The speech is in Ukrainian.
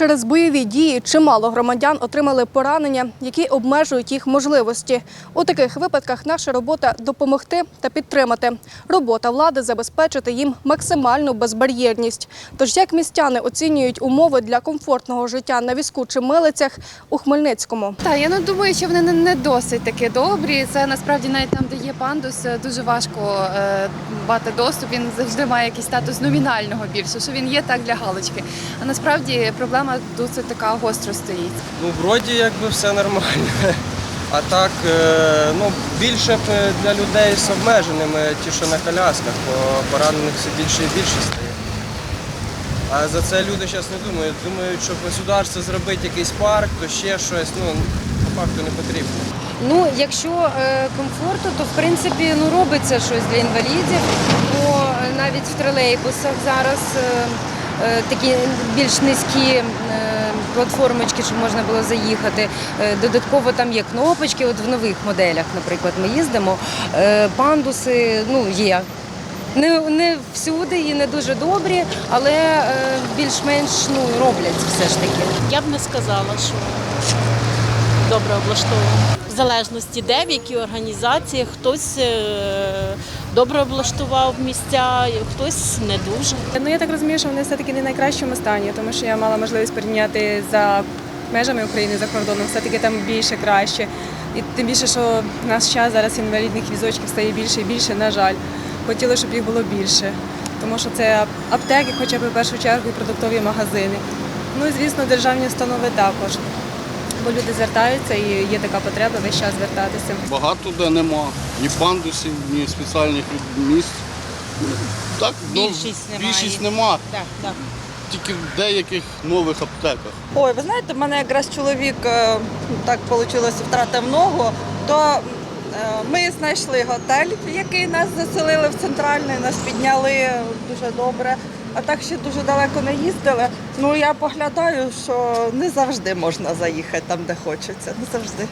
Через бойові дії чимало громадян отримали поранення, які обмежують їх можливості. У таких випадках наша робота допомогти та підтримати. Робота влади забезпечити їм максимальну безбар'єрність. Тож як містяни оцінюють умови для комфортного життя на візку чи милицях у Хмельницькому? Так, я не думаю, що вони не- не досить такі добрі. Це насправді навіть там, де є пандус, е, дуже важко е, мати доступ. Він завжди має якийсь статус номінального більше, що він є так для галочки. А насправді проблема досить така гостро стоїть. Ну, вроді якби все нормально. А так, е, ну, більше б е, для людей з обмеженими, ті, що на колясках, бо поранених все більше і більше стає. А за це люди зараз не думають. Думають, щоб государство зробити якийсь парк, то ще щось, ну, по факту не потрібно. Ну, якщо е, комфорту, то в принципі ну робиться щось для інвалідів. Бо е, навіть в тролейбусах зараз е, такі більш низькі е, платформочки, щоб можна було заїхати. Е, додатково там є кнопочки. От в нових моделях, наприклад, ми їздимо. Е, пандуси ну є. Не, не всюди і не дуже добрі, але е, більш-менш ну, роблять все ж таки. Я б не сказала, що добре облаштовано. Залежності де, в якій організації, хтось е, добре облаштував місця, хтось не дуже. Ну я так розумію, що вони все-таки не в найкращому стані, тому що я мала можливість порівняти за межами України за кордоном, все-таки там більше краще. І тим більше, що в наш час зараз інвалідних візочків стає більше і більше, на жаль. Хотіли, щоб їх було більше, тому що це аптеки, хоча б в першу чергу, і продуктові магазини. Ну і звісно, державні установи також. Бо люди звертаються і є така потреба весь час звертатися. Багато де нема. Ні пандусів, ні спеціальних місць. Так, ну, Більшість немає. більшість нема, Так, так. тільки в деяких нових аптеках. Ой, ви знаєте, в мене якраз чоловік е, так вийшло, втратив ногу, то е, ми знайшли готель, в який нас заселили в центральний, нас підняли дуже добре. А так ще дуже далеко не їздили. Ну я поглядаю, що не завжди можна заїхати там, де хочеться. Не завжди.